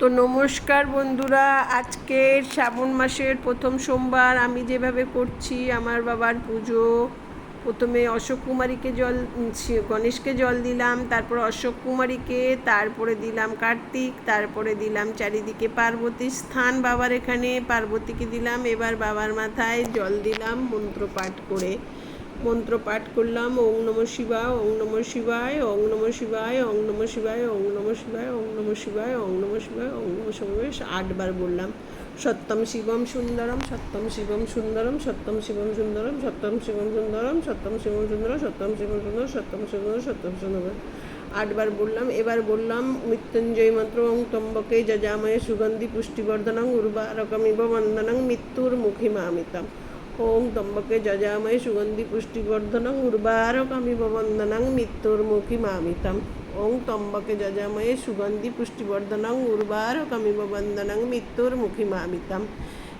তো নমস্কার বন্ধুরা, আজকের শ্রাবণ মাসের প্রথম সোমবার আমি যেভাবে করছি, আমার বাবার পুজো। প্রথমে অশোক কুমারীকে জল গণেশকে জল দিলাম, তারপর অশোক কুমারীকে তারপরে দিলাম কার্তিক, তারপরে দিলাম চারিদিকে পার্বতীর স্থান, বাবার এখানে পার্বতীকে দিলাম, এবার বাবার মাথায় জল দিলাম মন্ত্র পাঠ করে। মন্ত্র পাঠ করলাম, ওং নম শিবায়, ওং নম শিবায়, ওং নম শিবায়, ওং নম শিবায়, ওং নম শিবায়, ওং নম শিবায়, ওং নম শিবায়, ওং নম শিবায় আটবার বললাম। সত্যম শিবম সুন্দরম, সত্যম শিবম সুন্দরম, সত্যম শিবম সুন্দরম, সত্যম শিবম সুন্দরম, সত্যম শিবম সুন্দরম, সত্যম শিবম সুন্দর সত্যম শিবম সত্যম সুন্দর আটবার বললাম, এবার বললাম, মৃত্যুঞ্জয় মন্ত্র ওং তম্বকে যজাময় সুগন্ধি পুষ্টিবর্ধনং উর্বারকমিব বন্দনং মৃত্যুর মুখী মামিতম। ওং তম্বকে যজাময়ে সুগন্ধি পুষ্টিবর্ধনং উর্বারকমিব বন্দনং মৃত্যুর মুখী মামিতম ওং তম্বকে যজাময়ে সুগন্ধি পুষ্টিবর্ধনং উর্বারকমিব বন্দনং মৃত্যুর মুখী মামিতম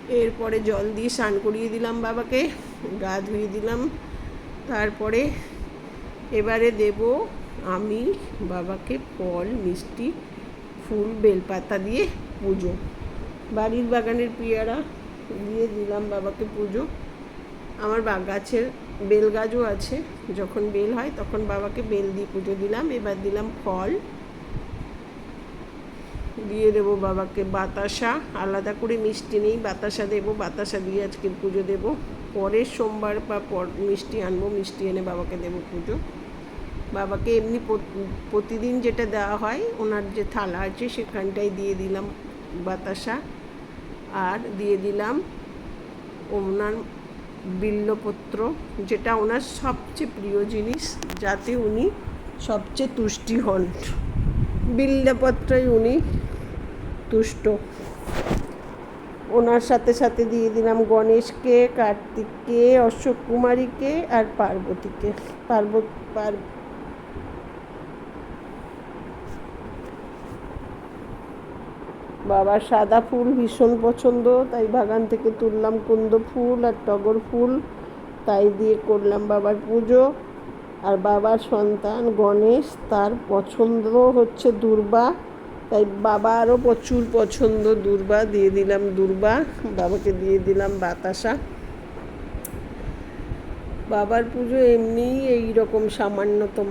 এরপরে জল দিয়ে স্নান করিয়ে দিলাম বাবাকে, গা ধুয়ে দিলাম। তারপরে এবারে দেব আমি বাবাকে ফল, মিষ্টি, ফুল, বেলপাতা দিয়ে পুজো। বাড়ির বাগানের পেয়ারা দিয়ে দিলাম বাবাকে পুজো। আমার বা গাছের বেল গাছও আছে, যখন বেল হয় তখন বাবাকে বেল দিয়ে পুজো দিলাম। এবার দিলাম ফল। দিয়ে দেবো বাবাকে বাতাসা। আলাদা করে মিষ্টি নেই, বাতাসা দেবো, বাতাসা দিয়ে আজকে পুজো দেবো। পরের সোমবার বা পর মিষ্টি আনব, মিষ্টি এনে বাবাকে দেবো পুজো। বাবাকে এমনি প্রতিদিন যেটা দেওয়া হয়, ওনার যে থালা আছে সেখানটায় দিয়ে দিলাম বাতাসা। আর দিয়ে দিলাম ওনার বিল্লপত্র, যেটা ওনার সবচেয়ে প্রিয় জিনিস, যাতে উনি সবচেয়ে তুষ্টি হন। বিল্লপত্রই উনি তুষ্ট। ওনার সাথে সাথে দিয়ে দিলাম গণেশকে, কার্তিককে, অশোক কুমারীকে আর পার্বতীকে। পার্বত পার বাবার সাদা ফুল ভীষণ পছন্দ, তাই বাগান থেকে তুললাম কুন্দ ফুল আর টগর ফুল, তাই দিয়ে করলাম বাবার পুজো। আর বাবার সন্তান গণেশ, তার পছন্দ হচ্ছে দুর্বা, তাই বাবারও প্রচুর পছন্দ দুর্বা, দিয়ে দিলাম দুর্বা, বাবাকে দিয়ে দিলাম বাতাসা। বাবার পুজো এমনিই এই রকম সামান্যতম।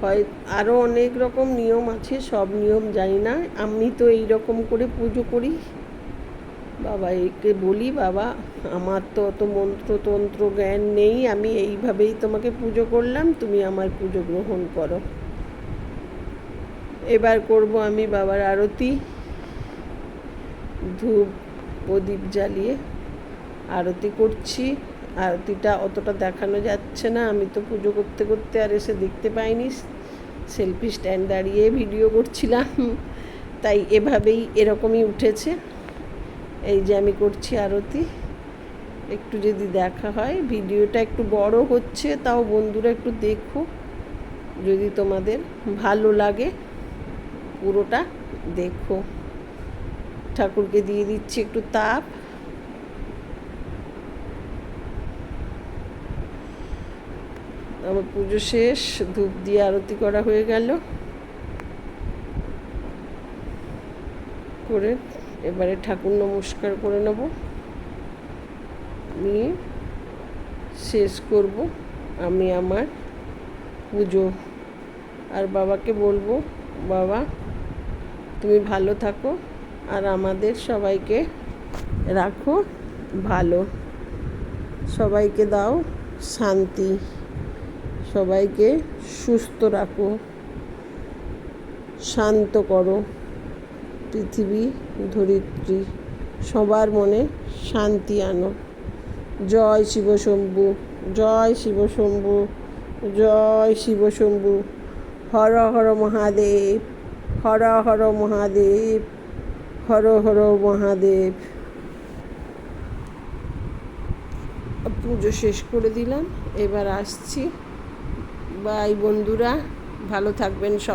হয়। আরও অনেক রকম নিয়ম আছে, সব নিয়ম জানি না। আমি তো এই রকম করে পুজো করি। বাবা, একে বলি, বাবা, আমার তো অত মন্ত্রতন্ত্র জ্ঞান নেই, আমি এইভাবেই তোমাকে পুজো করলাম, তুমি আমার পুজো গ্রহণ করো। এবার করব আমি বাবার আরতি। ধূপ, প্রদীপ জ্বালিয়ে আরতি করছি। আরতিটা অতটা দেখানো যাচ্ছে না। আমি তো পুজো করতে করতে আর এসে দেখতে পাইনি। সেলফি স্ট্যান্ড দাঁড়িয়ে ভিডিও করছিলাম। তাই এভাবেই এরকমই উঠেছে। এই যে আমি করছি আরতি। একটু যদি দেখা হয়, ভিডিওটা একটু বড় হচ্ছে, তাও বন্ধুরা একটু দেখো। যদি তোমাদের ভালো লাগে, পুরোটা দেখো। ঠাকুরকে দিয়ে দিচ্ছি একটু তাপ। আমার পুজো শেষ, ধূপ দিয়ে আরতি করা হয়ে গেল। করে এবারে ঠাকুর নমস্কার করে নেব। নিয়ে শেষ করব আমি আমার পুজো। আর বাবাকে বলব, বাবা, তুমি ভালো থাকো আর আমাদের সবাইকে রাখো ভালো। সবাইকে দাও শান্তি। সবাইকে সুস্থ রাখো, শান্ত করো। পৃথিবী ধরিত্রী, সবার মনে শান্তি আনো। জয় শিবশম্ভু জয় শিবশম্ভু জয় শিবশম্ভু হর হর মহাদেব, হর হর মহাদেব, হর হর মহাদেব। পুজো শেষ করে দিলাম, এবার আসছি বাই বন্ধুরা ভালো থাকবেন সব